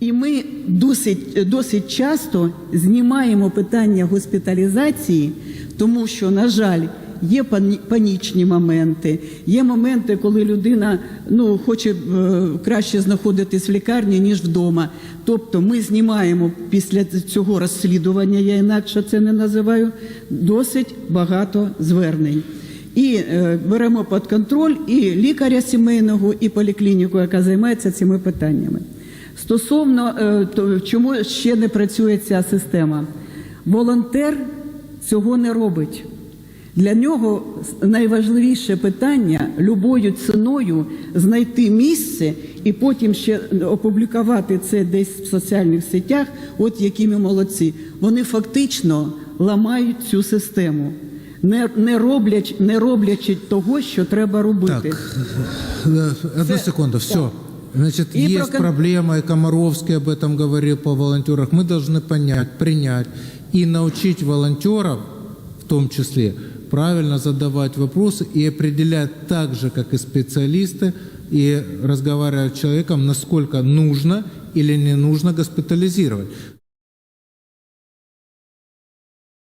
І ми досить, досить часто знімаємо питання госпіталізації, тому що, на жаль, є панічні моменти, є моменти, коли людина ну, хоче е, краще знаходитись в лікарні, ніж вдома. Тобто ми знімаємо після цього розслідування, я інакше це не називаю, досить багато звернень. І е, беремо під контроль і лікаря сімейного, і поліклініку, яка займається цими питаннями. Стосовно е, то, чому ще не працює ця система, волонтер цього не робить. Для нього найважливіше питання любою ціною знайти місце і потім ще опублікувати це десь в соціальних сетях, от які ми молодці. Вони фактично ламають цю систему, не, не, роблять, не роблячи того, що треба робити. Так, э, одну секунду, все. Значит, И есть про кон- проблема, и Комаровский об этом говорил по волонтерах. Мы должны понять, принять и научить волонтеров, в том числе, правильно задавать вопросы и определять так же, как и специалисты, и разговаривать с человеком, насколько нужно или не нужно госпитализировать.